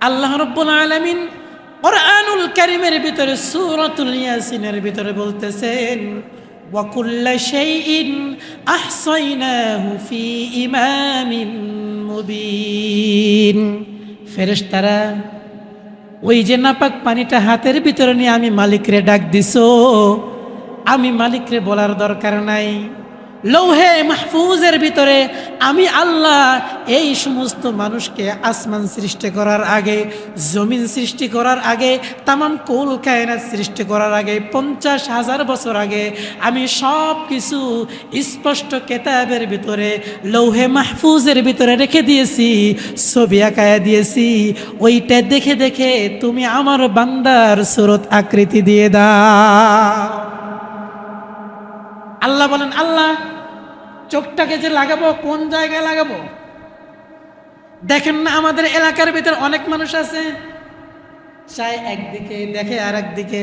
আল্লাহ রব্বুল আলমিন কোরআনুল কারিমের ভিতরে সূরাতুল ইয়াসিনের ভিতরে বলতেছেন وكل شيء أحصيناه في إمام مبين ফেরেশতারা ওই যে নাপাক পানিটা হাতের ভিতরে নিয়ে আমি মালিকরে ডাক দিছো আমি মালিকরে বলার দরকার নাই লৌহে মাহফুজের ভিতরে আমি আল্লাহ এই সমস্ত মানুষকে আসমান সৃষ্টি করার আগে, জমিন সৃষ্টি করার আগে, তামাম কুল কায়নাত সৃষ্টি করার আগে, পঞ্চাশ হাজার বছর আগে আমি সব কিছু স্পষ্ট কেতাবের ভিতরে, লৌহে মাহফুজের ভিতরে রেখে দিয়েছি, ছবি আঁকায়া দিয়েছি। ওইটা দেখে দেখে তুমি আমার বান্দার সুরত আকৃতি দিয়ে দাও। আল্লাহ বলেন, আল্লাহ, চোখটাকে যে লাগাবো, কোন জায়গায় লাগাবো? দেখেন না, আমাদের এলাকার ভিতরে অনেক মানুষ আছে। চায় একদিকে, দেখে আর একদিকে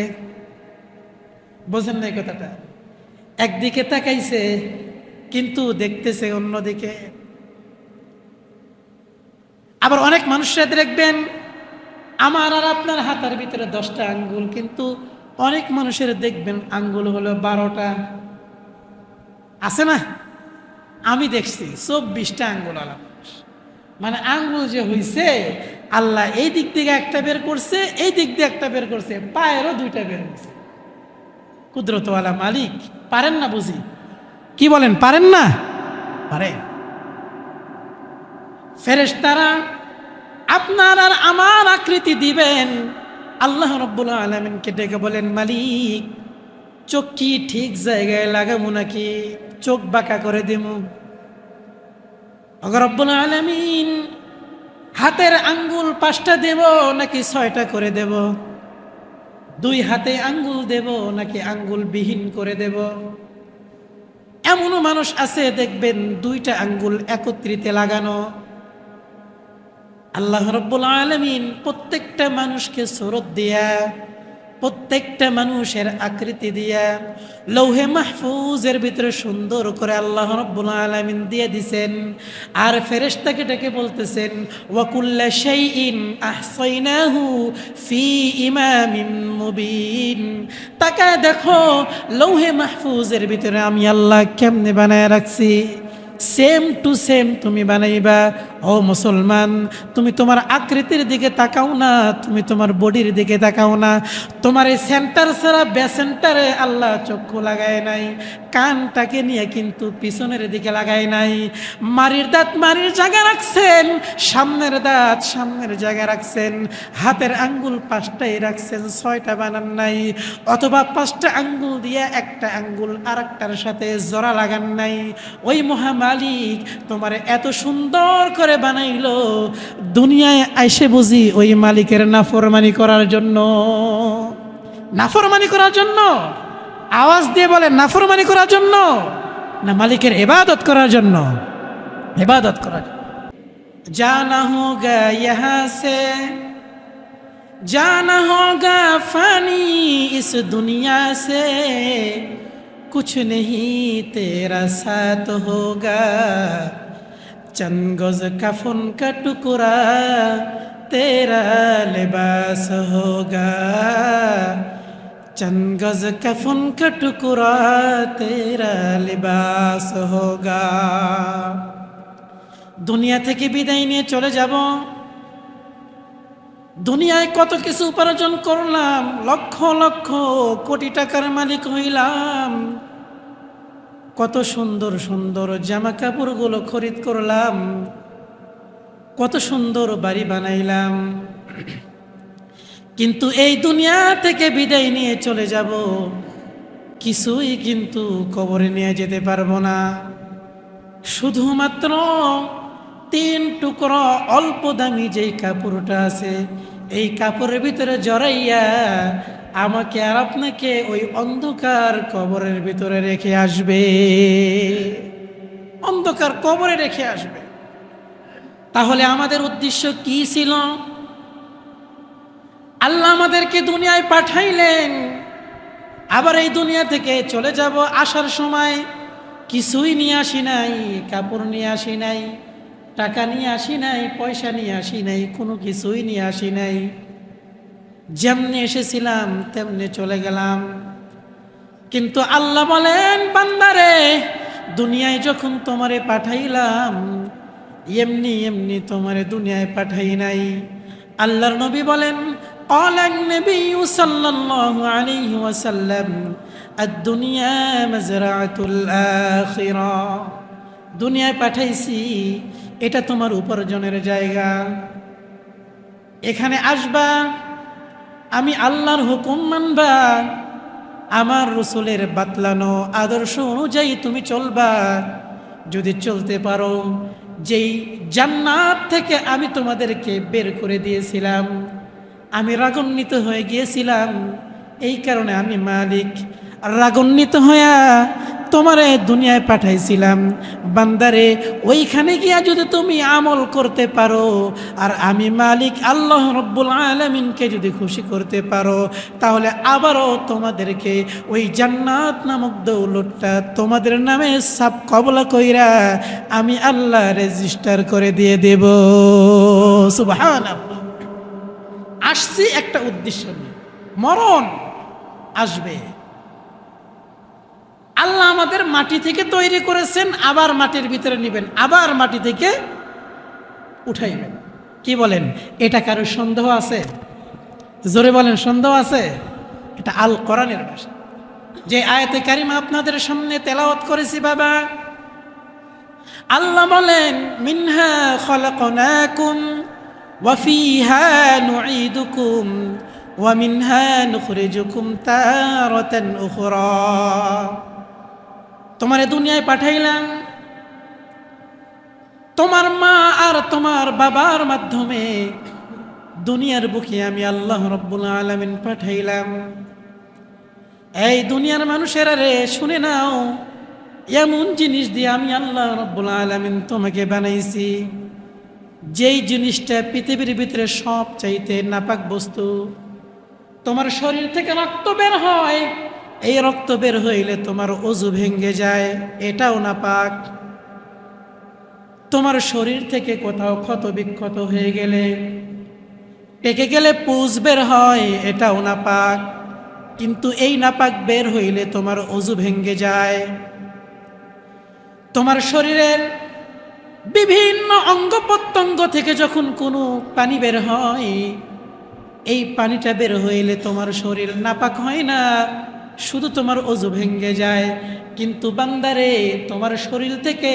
বোঝেন না এই কথাটা? একদিকে তাকাইছে, কিন্তু দেখতেছে অন্যদিকে। আবার অনেক মানুষরা দেখবেন, আমার আর আপনার হাতের ভিতরে দশটা আঙ্গুল। কিন্তু অনেক মানুষের দেখবেন, আঙ্গুল হলো বারোটা। আছে না? আমি দেখছি চব্বিশটা আঙ্গুল আলা মানুষ। মানে আঙ্গুল যে হইছে, আল্লাহ এই দিক থেকে একটা বের করছে, এই দিক দিয়ে একটা বের করছে, পায়েরও দুইটা বের করছে কুদরতওয়ালা মালিক, পারেন না বুঝি? কি বলেন, পারেন না? পারে। ফেরেশতারা, আপনার আর আমার আকৃতি দিবেন। আল্লাহ রব্বুল আলমিনকে ডেকে বলেন, মালিক, চোখ কি ঠিক জায়গায় লাগাবো নাকি? চোখ বাঁকা করে দেবো রব্বুল আলমিন, হাতের আঙ্গুল পাঁচটা দেব নাকি ছয়টা করে দেব? দুই হাতে আঙ্গুল দেব নাকি আঙ্গুল বিহীন করে দেব? এমনও মানুষ আছে, দেখবেন দুইটা আঙ্গুল একত্রিতে লাগানো। আল্লাহ রব্বুল আলমিন প্রত্যেকটা মানুষকে সরত দিয়া প্রত্যেকটা মানুষের আকৃতি দিয়া লৌহে মাহফুজের ভিতরে সুন্দর করে আল্লাহ রব্বুল আলমিন দিয়ে দিছেন। আর ফেরেশতাকে ডেকে বলতেছেন ওয়াকুল্লা শাইইন আহসাইনাহু ফি ইমামিন মুবিন। তাকায় দেখো, লৌহে মাহফুজের ভিতরে আমি আল্লাহ কেমনে বানায় রাখছি। সেম টু সেম তুমি বানাইবা। ও মুসলমান, তুমি তোমার আকৃতির দিকে তাকাও না, তুমি তোমার বডির দিকে তাকাও না। তোমার এই সেন্টার ছাড়া বেসেন্টারে আল্লাহ চক্ষু লাগায় নাই, কানটাকে নিয়ে কিন্তু পিছনের দিকে লাগায় নাই। মারির দাঁত মারির জায়গা রাখছেন, সামনের দাঁত সামনের জায়গায় রাখছেন। হাতের আঙ্গুল পাঁচটাই রাখছেন, ছয়টা বানান নাই। অথবা পাঁচটা আঙ্গুল দিয়ে একটা আঙ্গুল আর সাথে জোড়া লাগান নাই। ওই মালিক তোমার এত সুন্দর করে বানাইল। দুনিয়ায় আইসে বুঝি ওই মালিকের নাফরমানি করার জন্য। নাফরমানি করার জন্য? আওয়াজ দিয়ে বলে নাফরমানি করার জন্য? না মালিকের এবাদত করার জন্য? এবাদত করার জন্য। জানা হোগা ইহা সে, জানা হোগা ফানি ইস দুনিয়া সে। कुछ नहीं तेरा साथ होगा चंद गज कफन का टुकड़ा तेरा लिबास होगा चंद गज कफन का टुकड़ा तेरा लिबास होगा দুনিয়া থেকে বিদায় নিয়ে চলে যাব দুনিয়ায় কত কিছু উপার্জন করলাম, লক্ষ লক্ষ কোটি টাকার মালিক হইলাম। কত সুন্দর সুন্দর জামা কাপড়গুলো খরিদ করলাম, কত সুন্দর বাড়ি বানাইলাম। কিন্তু এই দুনিয়া থেকে বিদায় নিয়ে চলে যাব, কিছুই কিন্তু কবরে নিয়ে যেতে পারব না। শুধুমাত্র তিন টুকরো অল্প দামি যেই কাপড়টা আছে, এই কাপড়ের ভিতরে জড়াইয়া আমাকে আর আপনাকে ওই অন্ধকার কবরের ভিতরে রেখে আসবে। অন্ধকার কবরে রেখে আসবে। তাহলে আমাদের উদ্দেশ্য কি ছিল? আল্লাহ আমাদেরকে দুনিয়ায় পাঠাইলেন। আবার এই দুনিয়া থেকে চলে যাব আসার সময় কিছুই নিয়ে আসি নাই, কাপড় নিয়ে আসি নাই। টাকা নিয়ে আসি নাই পয়সা নিয়ে আসি নাই কোনো কিছুই নিয়ে আসি নাই যেমনি এসেছিলাম তেমনি চলে গেলাম কিন্তু আল্লাহ বলেন বান্দারে দুনিয়ায় যখন তোমারে পাঠাইলাম এমনি এমনি তোমারে দুনিয়ায় পাঠাই নাই আল্লাহর নবী বলেন قال النبي صلى الله عليه وسلم الدنيا مزرعة الآخرة দুনিয়ায় পাঠাইছি এটা তোমার উপার্জনের জায়গা। এখানে আসবা, আমি আল্লাহর হুকুম মানবা, আমার রসুলের বাতলানো আদর্শ অনুযায়ী তুমি চলবা। যদি চলতে পারো, যেই জান্নাত থেকে আমি তোমাদেরকে বের করে দিয়েছিলাম, আমি রাগান্বিত হয়ে গিয়েছিলাম, এই কারণে আমি মালিক। রাগান্বিত হইয়া তোমারে দুনিয়ায় পাঠাইছিলাম। বান্দারে, ওইখানে গিয়া যদি তুমি আমল করতে পারো, আর আমি মালিক আল্লাহ রব্বুল আলমিনকে যদি খুশি করতে পারো, তাহলে আবারও তোমাদেরকে ওই জান্নাত নামক দৌলতটা তোমাদের নামে সাপ কবলা কইরা আমি আল্লাহ রেজিস্টার করে দিয়ে দেব। সুবহান আসছি একটা উদ্দেশ্য মরণ আসবে। আমাদের মাটি থেকে তৈরি করেছেন, আবার মাটির ভিতরে নেবেন, আবার মাটি থেকে উঠাইবেন। কি বলেন? এটা কারও সন্দেহ আছে? জোরে বলেন, সন্দেহ আছে? এটা আল কোরআনের ভাষা। যে আয়াতে কারিমা আপনাদের সামনে তেলাওত করেছি, বাবা। আল্লাহ বলেন, মিনহা খলাকুম ওয়াফিহা নুঈদুকুম ওয়া মিনহা নুখরিজুকুম তারাতান উখরা। তোমার দুনিয়ায় পাঠাইলাম। তোমার মা আর তোমার বাবার মাধ্যমে দুনিয়ার বুকে আমি আল্লাহ রব্বুল আলমিন পাঠাইলাম। এই দুনিয়ার মানুষেরা রে, শুনে নাও, এমন জিনিস দিয়ে আমি আল্লাহ রব্বুল আলমিন তোমাকে বানাইছি। যেই জিনিসটা পৃথিবীর ভিতরে সব চাইতে নাপাক বস্তু, তোমার শরীর থেকে রক্ত বের হয় এই রক্ত বের হইলে তোমার অজু ভেঙ্গে যায়, এটাও না পাক। তোমার শরীর থেকে কোথাও ক্ষত বিক্ষত হয়ে গেলে, পেকে গেলে পুষ বের হয়, এটাও না পাক। কিন্তু এই নাপাক বের হইলে তোমার অজু ভেঙ্গে যায়। তোমার শরীরের বিভিন্ন অঙ্গ প্রত্যঙ্গ থেকে যখন কোনো পানি বের হয়, এই পানিটা বের হইলে তোমার শরীর নাপাক হয় না। শুধু তোমার অজু ভেঙ্গে যায়, কিন্তু বান্দারে, তোমার শরীর থেকে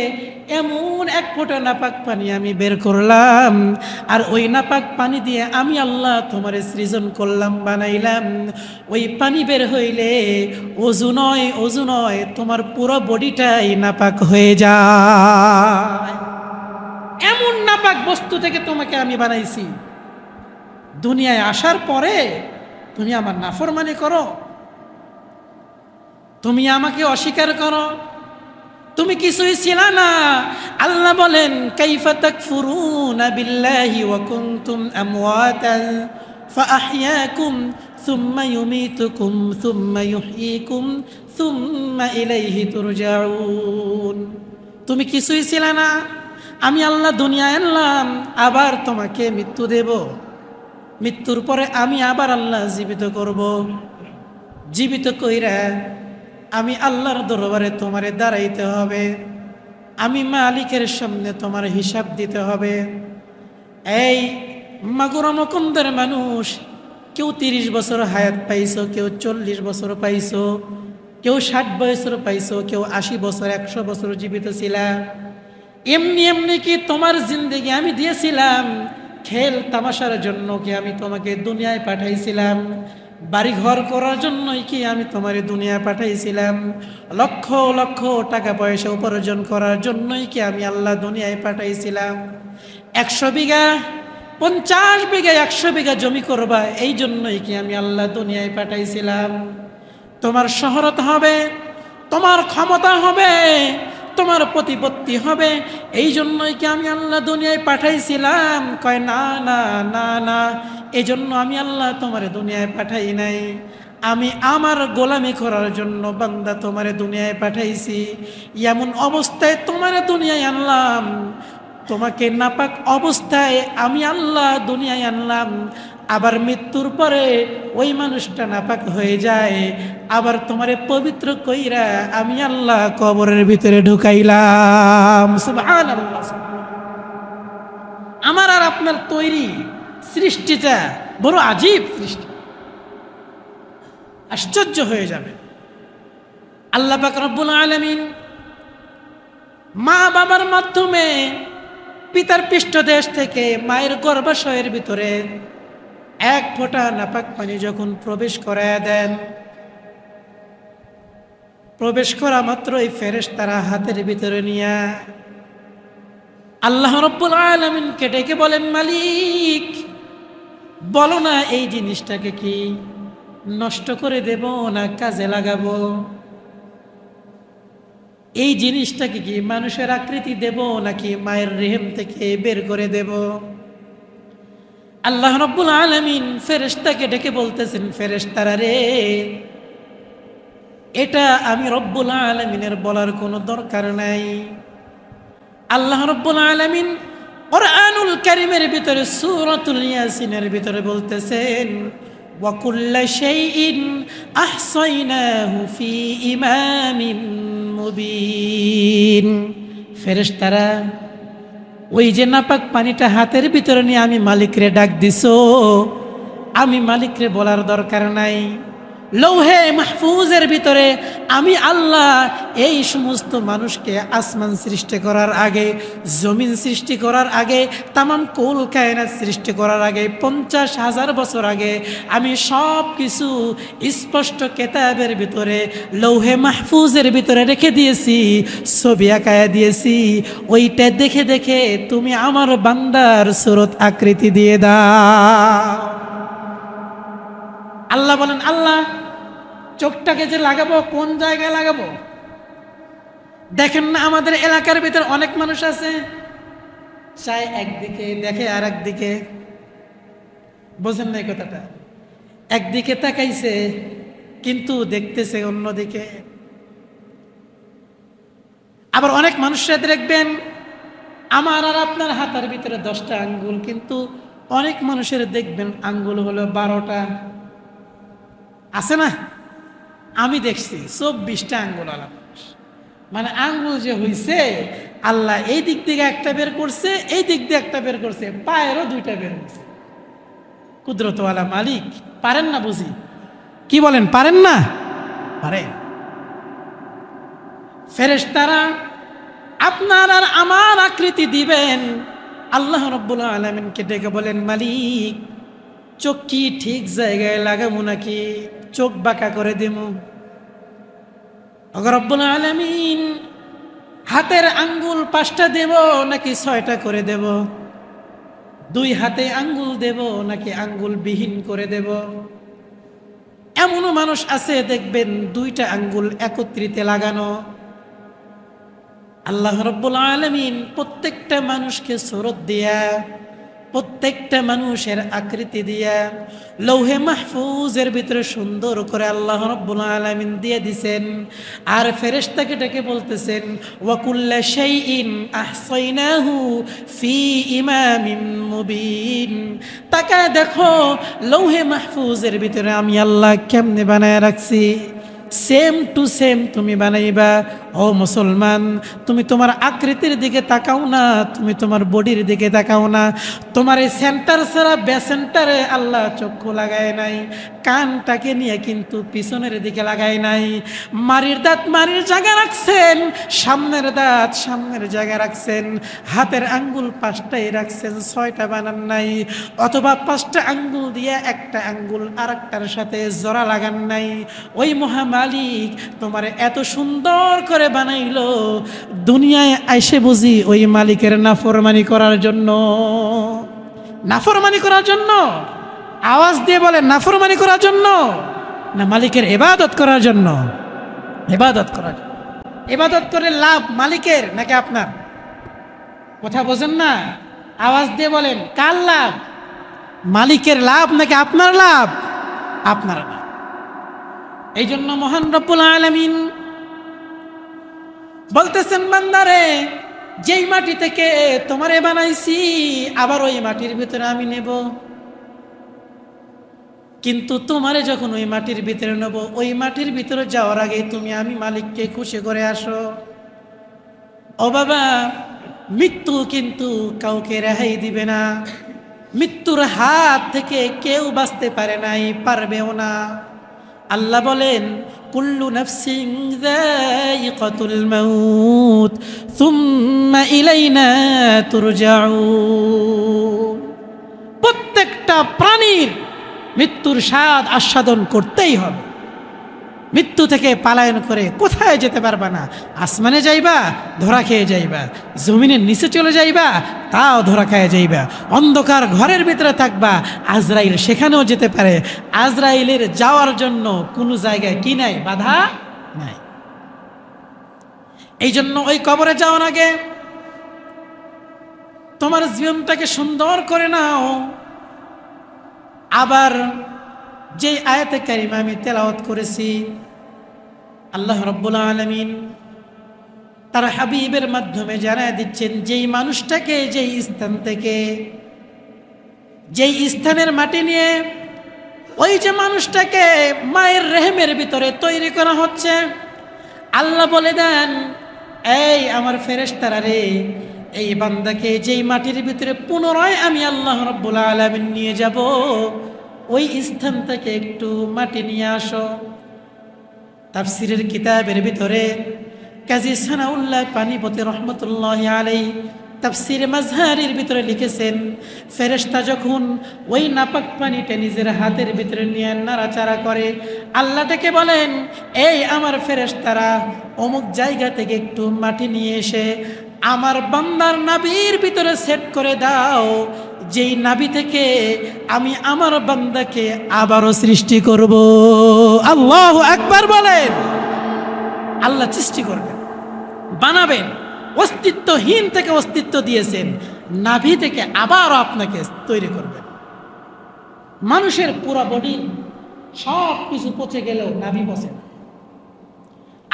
এমন এক ফোঁটা নাপাক পানি আমি বের করলাম, আর ওই নাপাক পানি দিয়ে আমি আল্লাহ তোমার সৃজন করলাম, বানাইলাম। ওই পানি বের হইলে অজু নয় অজু নয়, তোমার পুরো বডিটাই নাপাক হয়ে যায়। এমন নাপাক বস্তু থেকে তোমাকে আমি বানাইছি। দুনিয়ায় আসার পরে তুমি আমার নাফরমানি করো তুমি আমাকে অস্বীকার করো। তুমি কিছুই ছিল না। আল্লাহ বলেন বিল্লাহি সুম্মা তুমি কিছুই ছিল না। আমি আল্লাহ দুনিয়ায় আনলাম, আবার তোমাকে মৃত্যু দেব। মৃত্যুর পরে আমি আবার আল্লাহ জীবিত করব। জীবিত কইরা আমি আল্লাহর দরবারে তোমারে দাঁড়াইতে হবে। আমি মালিকের সামনে তোমার হিসাব দিতে হবে। এই মাগুরা মকুন্দের মানুষ, কেউ তিরিশ বছর হায়াত পাইছো, কেউ চল্লিশ বছর পাইছো, কেউ ষাট বছর পাইছো, কেউ আশি বছর, একশো বছর জীবিত ছিলা। এমনি এমনি কি তোমার জিন্দগি আমি দিয়েছিলাম? খেল তামাশার জন্য কি আমি তোমাকে দুনিয়ায় পাঠাইছিলাম? বাড়ি ঘর করার জন্যই কি আমি তোমার দুনিয়ায় পাঠাইছিলাম? লক্ষ লক্ষ টাকা পয়সা উপার্জন করার জন্যই কি আমি আল্লাহ দুনিয়ায় পাঠাইছিলাম? একশো বিঘা, পঞ্চাশ বিঘা, একশো বিঘা জমি করবা, এই জন্যই কি আমি আল্লাহ দুনিয়ায় পাঠাইছিলাম? তোমার শহরত হবে, তোমার ক্ষমতা হবে, তোমার প্রতিপত্তি হবে, এই জন্যই কি আমি আল্লাহ দুনিয়ায় পাঠাইছিলাম? কয় না না না না এই জন্য আমি আল্লাহ তোমার দুনিয়ায় পাঠাই নাই। আমি আমার গোলামি করার জন্য বান্দা তোমারে দুনিয়ায় পাঠাইছি। এমন অবস্থায় তোমার দুনিয়ায় আনলাম। তোমাকে নাপাক অবস্থায় আমি আল্লাহ দুনিয়ায় আনলাম। আবার মৃত্যুর পরে ওই মানুষটা নাপাক হয়ে যায়। আবার তোমারে পবিত্র কইরা আমি আল্লাহ কবরের ভিতরে ঢুকাইলাম। আমার আর আপনার তৈরি সৃষ্টিটা বড় আজীব সৃষ্টি। আশ্চর্য হয়ে যাবে। আল্লাহ পাক রব্বুল আলামিন মা বাবার মাধ্যমে পিতার পৃষ্ঠদেশ থেকে মায়ের গর্ভাশয়ের ভিতরে এক ফোঁটা নাপাক পানি যখন প্রবেশ করায় দেন, প্রবেশ করা মাত্রই ফেরেশ তারা হাতের ভিতরে নিয়ে আল্লাহ রব্বুল আলমিনকে ডেকে বলেন, মালিক বলো না এই জিনিসটাকে কি নষ্ট করে দেব না কাজে লাগাবো? এই জিনিসটাকে কি মানুষের আকৃতি দেব নাকি মায়ের রেহেম থেকে বের করে দেব? আল্লাহ রব্বুল আলমিন ফেরেশতাকে ডেকে বলতেছেন, ফেরেশতারা রে, এটা আমি রব্বুল আলমিনের বলার কোনো দরকার নাই। আল্লাহ রব্বুল আলমিন কোরআনুল কারিমের ভিতরে সূরাতুল ইয়াসিনের ভিতরে বলতেছেন وكل شيء أحصيناه في إمام মুবিন ফেরেশতারা ওই যে নাপাক পানিটা হাতের ভিতরে নিয়ে আমি মালিকরে ডাক দিছো আমি মালিকরে বলার দরকার নাই লৌহে মাহফুজের ভিতরে আমি আল্লাহ এই সমস্ত মানুষকে আসমান সৃষ্টি করার আগে, জমিন সৃষ্টি করার আগে, তামাম কুল কায়নাত সৃষ্টি করার আগে, পঞ্চাশ হাজার বছর আগে আমি সব কিছু স্পষ্ট কেতাবের ভিতরে, লৌহে মাহফুজের ভিতরে রেখে দিয়েছি, ছবি আঁকায় দিয়েছি। ওইটা দেখে দেখে তুমি আমার বান্দার সুরত আকৃতি দিয়ে দাও। আল্লাহ বলেন, আল্লাহ চোখটাকে যে লাগাবো, কোন জায়গায় লাগাবো? দেখেন না, আমাদের এলাকার ভিতরে অনেক মানুষ আছে। চায় একদিকে, দেখে আর একদিকে। বোঝেন না কথাটা? একদিকে তাকাইছে, কিন্তু দেখতেছে অন্যদিকে। আবার অনেক মানুষরা দেখবেন, আমার আর আপনার হাতের ভিতরে দশটা আঙ্গুল, কিন্তু অনেক মানুষের দেখবেন আঙ্গুল হলো বারোটা। আছে না? আমি দেখছি চব্বিশটা আঙ্গুল আলা মানে আঙ্গুল যে হইছে, আল্লাহ এই দিক থেকে একটা বের করছে, এই দিক দিয়ে একটা বের করছে, পায়েরও দুইটা বের করছে কুদরতওয়ালা মালিক, পারেন না বুঝি? কি বলেন, পারেন না? পারে ফেরেশতারা আপনার আর আমার আকৃতি দিবেন। আল্লাহ রব্বুল আলমিনকে ডেকে বলেন, মালিক, চোখ কি ঠিক জায়গায় লাগাবো নাকি? চোখ বাঁকা করে দেবো। রব্বুল আলমিন, হাতের আঙ্গুল পাঁচটা দেব নাকি ছয়টা করে দেব? দুই হাতে আঙ্গুল দেব নাকি আঙ্গুল বিহীন করে দেব? এমনও মানুষ আছে, দেখবেন দুইটা আঙ্গুল একত্রিত লাগানো। আল্লাহ রব্বুল আলমিন প্রত্যেকটা মানুষকে সরত দিয়া প্রত্যেকটা মানুষের আকৃতি দিয়া লৌহে মাহফুজের ভিতরে সুন্দর করে আল্লাহ রব্বুল আলমিন দিয়ে দিছেন। আর ফেরেশতাকে ডেকে বলতেছেন ওয়াকুল্লা শাইইন আহসাইনাহু ফি ইমামিন মুবিন। তাকে দেখো, লৌহে মাহফুজের ভিতরে আমি আল্লাহ কেমনে বানায় রাখছি? সেম টু সেম তুমি বানাইবা। ও মুসলমান, তুমি তোমার আকৃতির দিকে তাকাও না, তুমি তোমার বডির দিকে তাকাও না। তোমার এই সেন্টার ছাড়া বেসেন্টারে আল্লাহ চক্ষু লাগায় নাই, কানটাকে নিয়ে কিন্তু পিছনের দিকে লাগায় নাই। মারির দাঁত মারির জায়গা রাখছেন, সামনের দাঁত সামনের জায়গা রাখছেন, হাতের আঙ্গুল পাঁচটাই রাখছেন, ছয়টা বানান নাই, অথবা পাঁচটা আঙ্গুল দিয়ে একটা আঙ্গুল আরেকটার সাথে জোড়া লাগান নাই। ওই মহামালিক তোমার এত সুন্দর করে বানাইলো। দুনিয়ায় আইসে বুঝি ওই মালিকের নাফরমানি করার জন্য। নাফরমানি করার জন্য? আওয়াজ দিয়ে বলে নাফরমানি করার জন্য? না, মালিকের এবাদত করার জন্য? এবাদত করার জন্য। এবাদত করে লাভ মালিকের নাকি আপনার? কথা বোঝেন না? আওয়াজ দিয়ে বলেন, কার লাভ? মালিকের লাভ নাকি আপনার লাভ? আপনার লাভ। এই জন্য মহান রব্বুল আলমিন বলতেছেন, বান্দারে, যেই মাটি থেকে তোমারে বানাইছি, আবার ওই মাটির ভিতরে আমি নেব। কিন্তু তোমারে যখন ওই মাটির ভিতরে নেব, ওই মাটির ভিতরে যাওয়ার আগে তুমি আমি মালিককে খুশি করে আসো। ও বাবা, মৃত্যু কিন্তু কাউকে রেহাই দিবে না। মৃত্যুর হাত থেকে কেউ বাঁচতে পারে নাই, পারবেও না। আল্লাহ বলেন কুল্লু نفس ذائقة الموت ثم إلينا ترجعون. প্রত্যেকটা প্রাণীর মৃত্যুর স্বাদ আস্বাদন করতেই হবে। মৃত্যু থেকে পালায়ন করে কোথায় যেতে পারবা না? আসমানে যাইবা, ধরা খেয়ে যাইবা। জমিনের নিচে চলে যাইবা, তাও ধরা খেয়ে যাইবা। অন্ধকার ঘরের ভিতরে থাকবা, আজরাইল সেখানেও যেতে পারে। আজরাইলের যাওয়ার জন্য কোনো জায়গায় কি নাই? বাধা নাই। এই জন্য ওই কবরে যাওয়ার আগে তোমার জীবনটাকে সুন্দর করে নাও। আবার যে আয়াতে কারিমা আমি তেলাওয়াত করেছি, আল্লাহ রব্বুল আলমিন তার হাবিবের মাধ্যমে জানায় দিচ্ছেন, যেই মানুষটাকে যেই স্থান থেকে, যেই স্থানের মাটি নিয়ে ওই যে মানুষটাকে মায়ের রেহেমের ভিতরে তৈরি করা হচ্ছে, আল্লাহ বলে দেন, এই আমার ফেরেশতারা রে, এই বান্দাকে যেই মাটির ভিতরে পুনরায় আমি আল্লাহ রব্বুল আলমিন নিয়ে যাব ওই স্থান থেকে একটু মাটি নিয়ে আসো। তাফসিরের কিতাবের ভিতরে কাজী সানাউল্লাহ পানিপতি রহমতুল্লাহ আলাই তাফসির মাজহারির ভিতরে লিখেছেন, ফেরেশতা যখন ওই নাপাক পানিটা নিজের হাতের ভিতরে নিয়ে নাড়াচাড়া করে, আল্লাহ ডেকে বলেন, এই আমার ফেরেশতারা, অমুক জায়গা থেকে একটু মাটি নিয়ে এসে আমার বান্দার নাবির ভিতরে সেট করে দাও যেই নাবি থেকে আমি আমার বান্দাকে আবারও সৃষ্টি করব। আল্লাহ একবার বলেন। আল্লাহ সৃষ্টি করবেন, বানাবেন, অস্তিত্বহীন থেকে অস্তিত্ব দিয়েছেন, নাভি থেকে আবারও আপনাকে তৈরি করবেন। মানুষের পুরো বডি সব কিছু পচে গেলেও নাভি পচে না।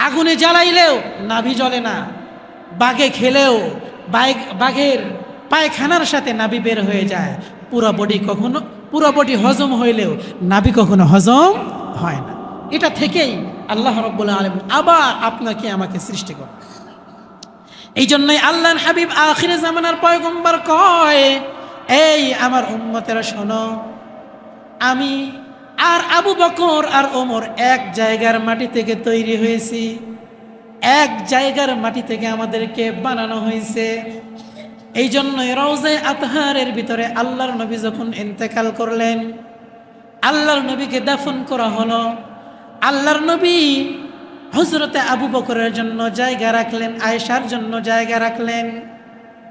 আগুনে জ্বালাইলেও নাভি জ্বলে না। বাঘে খেলেও বাঘের পায়খানার সাথে নাবি বের হয়ে যায়। পুরো বডি কখনো পুরো বডি হজম হইলেও নাবি কখনো হজম হয় না। এটা থেকেই আল্লাহ রব্বুল আলম আবার আপনাকে আমাকে সৃষ্টি করে এই জন্যই আল্লাহ হাবিব আখিরে জামানার পয়গম্বর কয়, এই আমার উম্মতেরা শোনো, আমি আর আবু বকর আর ওমর এক জায়গার মাটি থেকে তৈরি হয়েছি। এক জায়গার মাটি থেকে আমাদেরকে বানানো হয়েছে। এই জন্যই রওজে আতহারের ভিতরে আল্লাহর নবী যখন ইন্তেকাল করলেন, আল্লাহর নবীকে দাফন করা হলো। আল্লাহর নবী হজরতে আবু বকরের জন্য জায়গা রাখলেন, আয়েশার জন্য জায়গা রাখলেন।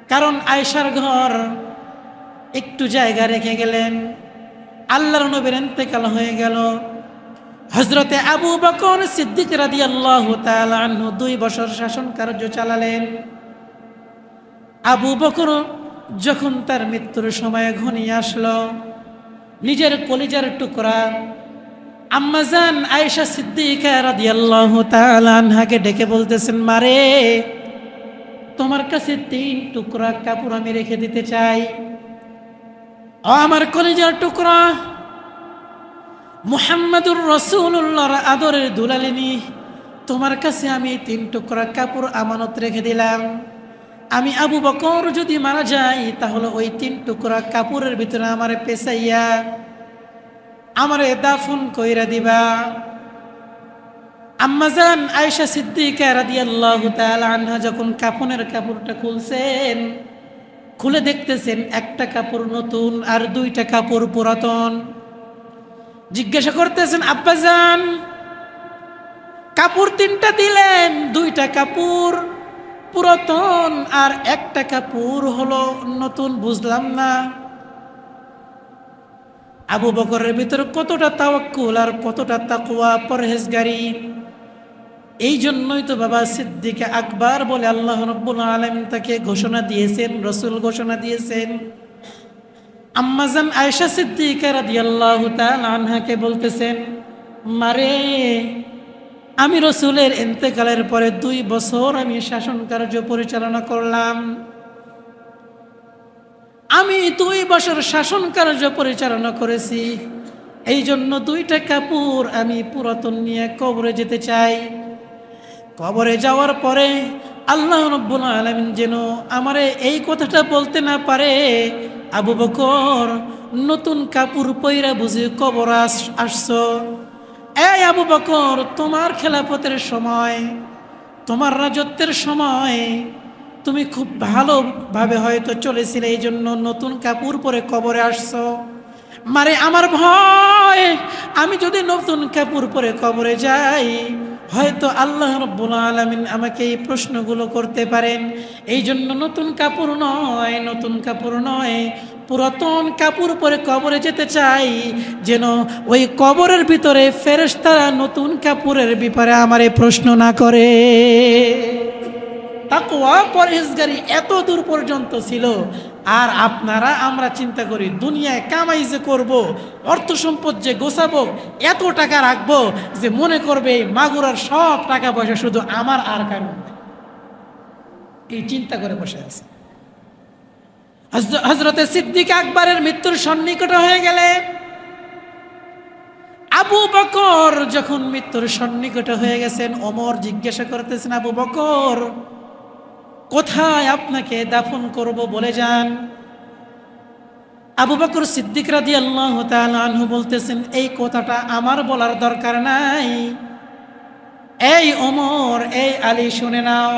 কারণ আয়েশার ঘর একটু জায়গা রেখে গেলেন। আল্লাহর নবীর ইন্তেকাল হয়ে গেল। হজরতে আবু বকর সিদ্দিক রাদি আল্লাহ আনহু দুই বছর শাসন কার্য চালালেন। আবু বকর যখন তার মৃত্যুর সময় ঘনিয়ে আসলো, নিজের কলিজার টুকরা আম্মাজান আয়েশা সিদ্দিকা রাদিয়াল্লাহু তাআলা ডেকে বলতেছেন মারে তোমার কাছে তিন টুকরা কাপড় আমি রেখে দিতে চাই। ও আমার কলিজার টুকরা, মুহাম্মাদুর রসুল্লাহর আদরের দুলালিনী, তোমার কাছে আমি তিন টুকরা কাপড় আমানত রেখে দিলাম। আমি আবু বকর যদি মারা যাই, তাহলে ওই তিন টুকরা কাপড়ের ভিতরে আমার পেশাইয়া আমারে দাফন কইরা দিবা। আম্মাজান আয়েশা সিদ্দিকা রাদিয়াল্লাহু আনহা যখন কাপনের কাপড়টা খুলছেন, খুলে দেখতেছেন একটা কাপড় নতুন আর দুইটা কাপড় পুরাতন। জিজ্ঞাসা করতেছেন আব্বাজান কাপড় তিনটা দিলেন, দুইটা কাপড়। পুরাতন আর একটা কাপড় হলো নতুন, বুঝলাম না। আবু বকরের ভিতরে কতটা তাওয়াক্কুল আর কতটা তাকুয়া পরহেজগারি। এই জন্যই তো বাবা সিদ্দিকে আকবর বলে আল্লাহ রব্বুল আলম তাকে ঘোষণা দিয়েছেন, রসুল ঘোষণা দিয়েছেন। আম্মাজান আয়েশা সিদ্দিকা রাদিয়াল্লাহু তাআলা আনহাকে বলতেছেন, মারে আমি রসুলের এন্তেকালের পরে দুই বছর আমি শাসন কার্য পরিচালনা করলাম। আমি দুই বছর শাসন কার্য পরিচালনা করেছি। এই জন্য দুইটা কাপড় আমি পুরাতন নিয়ে কবরে যেতে চাই। কবরে যাওয়ার পরে আল্লাহ রব্বুল আলমিন যেন আমারে এই কথাটা বলতে না পারে, আবু বকর নতুন কাপড় পইরা বুঝে কবর আস, আসছো। এই আবু বকর, তোমার খেলাফতের সময়, তোমার রাজত্বের সময়, তুমি খুব ভালোভাবে হয়তো চলেছিলে এই জন্য নতুন কাপড় পরে কবরে আসছো। মারে আমার ভয়, আমি যদি নতুন কাপড় পরে কবরে যাই, হয়তো আল্লাহ রব্বুল আলমিন আমাকে এই প্রশ্নগুলো করতে পারেন। এই জন্য নতুন কাপড় নয়, নতুন কাপড় নয় পুরাতন কাপড় পরে কবরে যেতে চাই, যেন ওই কবরের ভিতরে ফেরেশতারা নতুন কাপড়ের ব্যাপারে আমার প্রশ্ন না করে। তাকওয়া পরহেজগারি এত দূর পর্যন্ত ছিল, আর আপনারা আমরা চিন্তা করি দুনিয়ায় কামাই যে করব, অর্থ সম্পদ যে গোছাবো, এত টাকা রাখব যে মনে করবে এই মাগুরার সব টাকা পয়সা শুধু আমার আর কারণ এই চিন্তা করে বসে আছে। হজরতে সিদ্দিক আকবরের মৃত্যুর সন্নিকট হয়ে গেলে আবু বকর যখন মৃত্যুর সন্নিকট হয়ে গেছেন অমর জিজ্ঞাসা করতেছেন, আবু বকর, কোথায় আপনাকে দাফন করব বলে যান? আবু বকর সিদ্দিক রাদি আল্লাহ আনহু বলতেছেন, এই কথাটা আমার বলার দরকার নাই। এই অমর এই আলী শুনে নাও।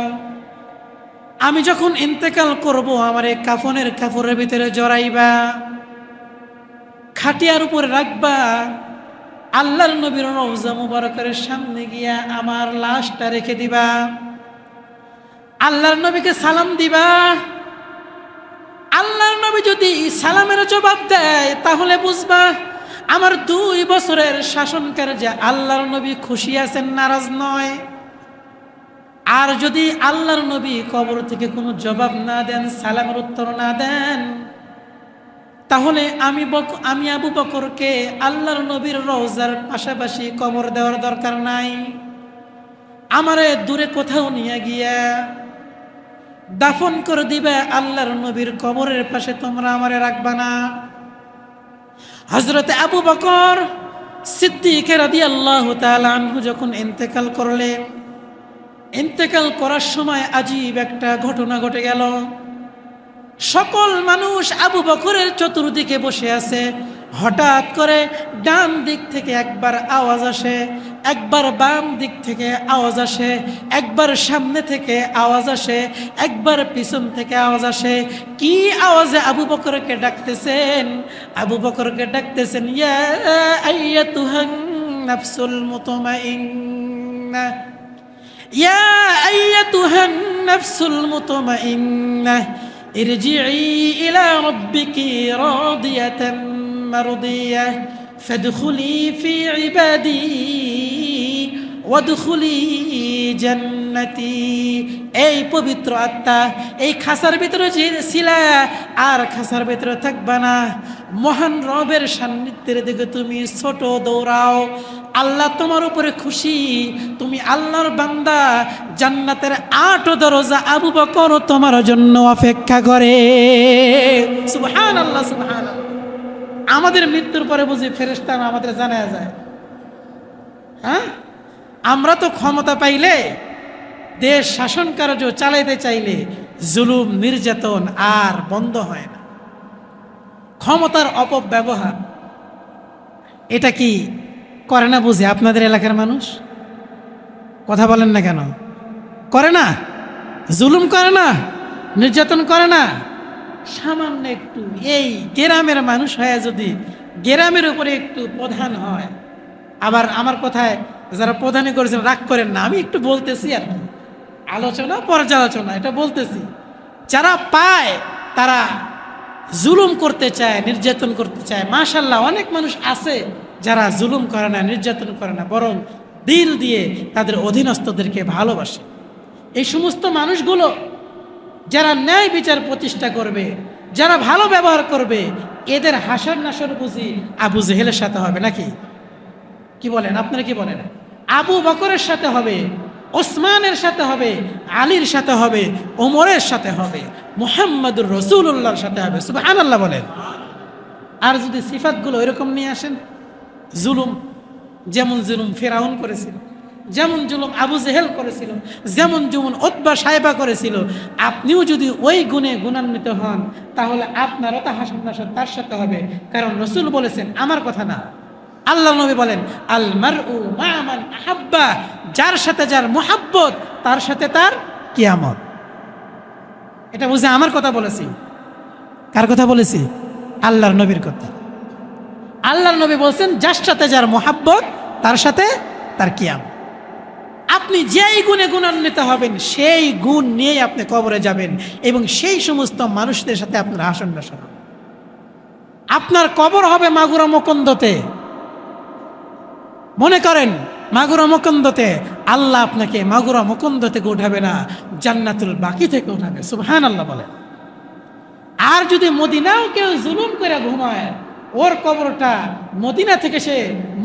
আমি যখন ইন্তেকাল করব, আমার এই কাফনের কাপড়ের ভিতরে জড়াইবা, খাটিয়ার উপরে রাখবা, আল্লাহর নবীর রওজা মুবারকের সামনে গিয়া আমার লাশটা রেখে দিবা। আল্লাহর নবীকে সালাম দিবা। আল্লাহর নবী যদি সালামের জবাব দেয়, তাহলে বুঝবা আমার দুই বছরের শাসনকার যে আল্লাহর নবী খুশি আছেন, নারাজ নয়। আর যদি আল্লাহর নবী কবর থেকে কোনো জবাব না দেন, সালামের উত্তর না দেন, তাহলে আমি বক আমি আবু বকরকে আল্লাহর নবীর রওজার পাশাপাশি কবর দেওয়ার দরকার নাই। আমারে দূরে কোথাও নিয়ে গিয়া দাফন করে দিবে আল্লাহর নবীর কবরের পাশে তোমরা আমারে রাখবা না। হজরতে আবু বকর সিদ্দিকে রাদি আল্লাহ আনহু যখন ইন্তেকাল করলেন ইন্তেকাল করার সময় আজীব একটা ঘটনা ঘটে গেল। সকল মানুষ আবু বকরের চতুর্দিকে বসে আছে। হঠাৎ করে ডান দিক থেকে একবার আওয়াজ আসে, একবার বাম দিক থেকে আওয়াজ আসে, একবার সামনে থেকে আওয়াজ আসে, একবার পিছন থেকে আওয়াজ আসে। কি আওয়াজে আবু বকরকে ডাকতেছেন? আবু বকরকে ডাকতেছেন, ইয়া আইয়াতুহান নাফসুল মুতমাইন্না। ইয়া আইয়াতুহান নাফসুল মুতমাইন্না ارجعي إلى ربك راضية مرضية فادخلي في عبادي وادخلي জান্নাতি এই পবিত্র আত্মা এই খাসার ভিতরে যে ছিলা আর খাসার ভিতরে থাকবা না মহান রবের সান্নিধ্যের দিকে তুমি ছোট দৌড়াও। আল্লাহ তোমার উপরে খুশি। তুমি আল্লাহর বান্দা। জান্নাতের আট দরজা আবু বকর তোমার জন্য অপেক্ষা করে। সুবহান আল্লাহ সুবহান আমাদের মৃত্যুর পরে বুঝি ফেরেস্তান আমাদের জানা যায়। হ্যাঁ? আমরা তো ক্ষমতা পাইলে, দেশ শাসন কার্য চালাইতে চাইলে জুলুম, নির্যাতন আর বন্ধ হয় না। ক্ষমতার অপব্যবহার। এটা কি করে না বুঝে আপনাদের এলাকার মানুষ? কথা বলেন না কেন? করে না? জুলুম করে না? নির্যাতন করে না? সামান্য একটু, এই গ্রামের মানুষ হয়ে যদি গ্রামের উপরে একটু প্রধান হয়, আবার আমার কথায় যারা প্রধানই করেছেন, রাগ করেন না। আমি একটু বলতেছি আর। আলোচনা, পর্যালোচনা, এটা বলতেছি। যারা পায়, তারা জুলুম করতে চায়, নির্যাতন করতে চায় মাশাল্লাহ অনেক মানুষ আছে যারা জুলুম করে না, নির্যাতন করে না, বরং দিল দিয়ে তাদের অধীনস্থদেরকে ভালোবাসে। এই সমস্ত মানুষগুলো যারা ন্যায় বিচার প্রতিষ্ঠা করবে, যারা ভালো ব্যবহার করবে, এদের হাসর নাসর বুঝি আবু জেহেলের সাথে হবে নাকি? কি বলেন, আপনারা কি বলেন? আবু বকরের সাথে হবে ওসমানের সাথে হবে, আলীর সাথে হবে, ওমরের সাথে হবে, মুহাম্মদুর রসুল্লাহর সাথে হবে। সুবাহ আল্লাহ বলেন। আর যদি সিফাতগুলো এরকম নিয়ে আসেন, জুলুম, যেমন জুলুম ফেরাউন করেছিল, যেমন জুলুম আবু জেহেল করেছিল, যেমন যেমন ওতবা সাহেবা করেছিল, আপনিও যদি ওই গুণে গুণান্বিত হন, তাহলে আপনারও তা হাসান তার সাথে হবে। কারণ রসুল বলেছেন, আমার কথা না। আল্লাহ নবী বলেন আল মারউ মামান আহাব্বা যার সাথে যার মোহাব্বত, তার সাথে তার কিয়ামত। এটা বুঝে আমার কথা বলেছি। কার কথা বলেছি? আল্লাহর নবীর কথা। আল্লাহর নবী বলছেন, যার সাথে যার মোহাব্বত, তার সাথে তার কিয়াম আপনি যেই গুণে গুণান্বিত হবেন, সেই গুণ নিয়ে আপনি কবরে যাবেন এবং সেই সমস্ত মানুষদের সাথে আপনার আসন বসান আপনার কবর হবে মাগুরা মকন্দতে মনে করেন, মাগুরা মকন্দতে আল্লাহ আপনাকে মাগুরা মকন্দ থেকে উঠাবে না, জান্নাতুল বাকি থেকে উঠাবে সুবহান আল্লাহ বলেন। আর যদি মদিনাও কেউ জুলুম করে ঘুমায়, ওর কবরটা মদিনা থেকে সে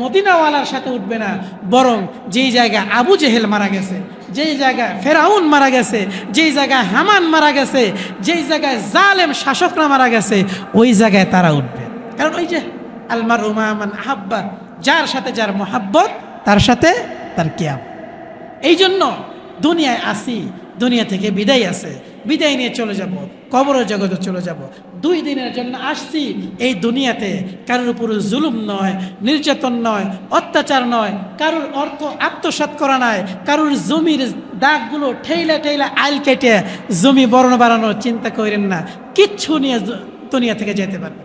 মদিনাওয়ালার সাথে উঠবে না, বরং যেই জায়গায় আবু জেহেল মারা গেছে, যেই জায়গায় ফেরাউন মারা গেছে, যেই জায়গায় হামান মারা গেছে, যেই জায়গায় জালেম শাসকরা মারা গেছে, ওই জায়গায় তারা উঠবে। কারণ ওই যে আলমার উমান আহাব্বা যার সাথে যার মোহাব্বত, তার সাথে তার কিয়াম। এই জন্য দুনিয়ায় আসি, দুনিয়া থেকে বিদায় আছে। বিদায় নিয়ে চলে যাব কবর জগতে চলে যাব। দুই দিনের জন্য আসছি এই দুনিয়াতে। কারোর উপর জুলুম নয়, নির্যাতন নয়, অত্যাচার নয়, কারোর অর্থ আত্মসাৎ করা নয় কারোর জমির দাগগুলো ঠেইলা ঠেইলা আইল কেটে জমি বর্ণ বাড়ানোর চিন্তা করেন না। কিচ্ছু নিয়ে দুনিয়া থেকে যেতে পারবেন না।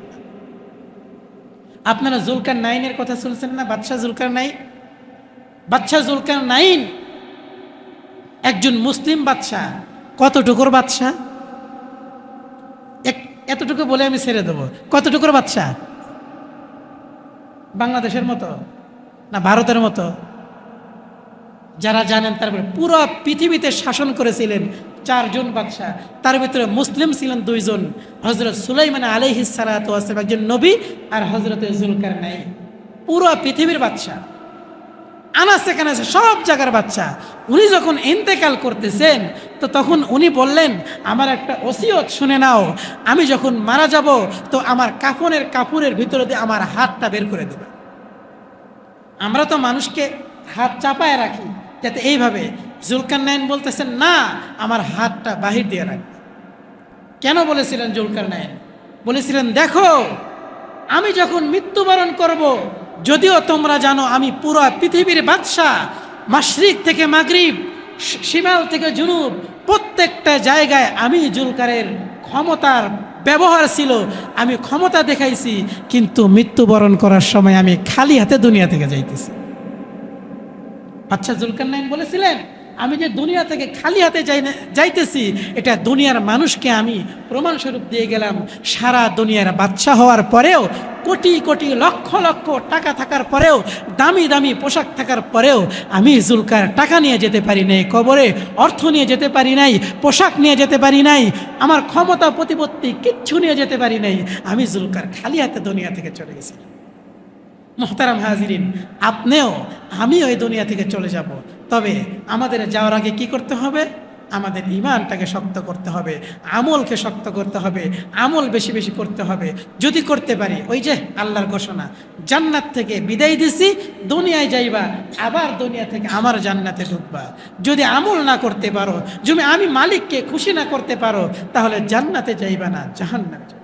আপনারা জুলকার নাইনের কথা শুনছেন না? বাদশাহ জুলকার নাইন? বাদশাহ জুলকার নাইন? একজন মুসলিম বাদশাহ। কতটুকুর বাদশাহ? এতটুকু বলে আমি ছেড়ে দেবো। কতটুকুর বাদশাহ? বাংলাদেশের মতো না ভারতের মতো? যারা জানেন, তারপরে পুরো পৃথিবীতে শাসন করেছিলেন চারজন বাদশাহ। তার ভিতরে মুসলিম ছিলেন দুইজন হজরত সুলাইমান আলহিস সালাতাম একজন নবী আর হজরত জুলকার নাই পুরো পৃথিবীর বাদশাহ। আনাসে কানাসে সব জায়গার বাচ্চা উনি যখন ইন্তেকাল করতেছেন, তো তখন উনি বললেন, আমার একটা ওসিয়ত শুনে নাও। আমি যখন মারা যাব, তো আমার কাফনের কাপড়ের ভিতরে দিয়ে আমার হাতটা বের করে দেবে। আমরা তো মানুষকে হাত চাপায় রাখি। যাতে এইভাবে জুলকার নাইন বলতেছেন না, আমার হাতটা বাহির দিয়ে রাখবে কেন বলেছিলেন জুলকার নাইন বলেছিলেন, দেখো, আমি যখন মৃত্যুবরণ করব, যদিও তোমরা জানো আমি পুরো পৃথিবীর বাদশাহ, মাশরিক থেকে মাগরিব স- শিমাল থেকে জুনুব, প্রত্যেকটা জায়গায় আমি জুলকারের ক্ষমতার ব্যবহার ছিল, আমি ক্ষমতা দেখাইছি, কিন্তু মৃত্যুবরণ করার সময় আমি খালি হাতে দুনিয়া থেকে যাইতেছি। আচ্ছা জুলকার নাইন বলেছিলেন, আমি যে দুনিয়া থেকে খালি হাতে যাই যাইতেছি, এটা দুনিয়ার মানুষকে আমি প্রমাণস্বরূপ দিয়ে গেলাম। সারা দুনিয়ার বাচ্চা হওয়ার পরেও, কোটি কোটি লক্ষ লক্ষ টাকা থাকার পরেও, দামি দামি পোশাক থাকার পরেও, আমি জুলকার টাকা নিয়ে যেতে পারি নাই, কবরে অর্থ নিয়ে যেতে পারি নাই, পোশাক নিয়ে যেতে পারি নাই, আমার ক্ষমতা প্রতিপত্তি কিচ্ছু নিয়ে যেতে পারি নাই, আমি জুলকার খালি হাতে দুনিয়া থেকে চলে গেছি। মোহতারাম হাজিরিন, আপনিও আমিও এই দুনিয়া থেকে চলে যাব। তবে আমাদের যাওয়ার আগে কি করতে হবে? আমাদের ইমানটাকে শক্ত করতে হবে, আমলকে শক্ত করতে হবে, আমল বেশি বেশি করতে হবে। যদি করতে পারি, ওই যে আল্লাহর ঘোষণা, জান্নাত থেকে বিদায় দিছি, দুনিয়ায় যাইবা, আবার দুনিয়া থেকে আমার জান্নাতে ঢুকবা। যদি আমল না করতে পারো, যদি আমি মালিককে খুশি না করতে পারো, তাহলে জান্নাতে যাইবা না, জাহান্নামে যাইবা।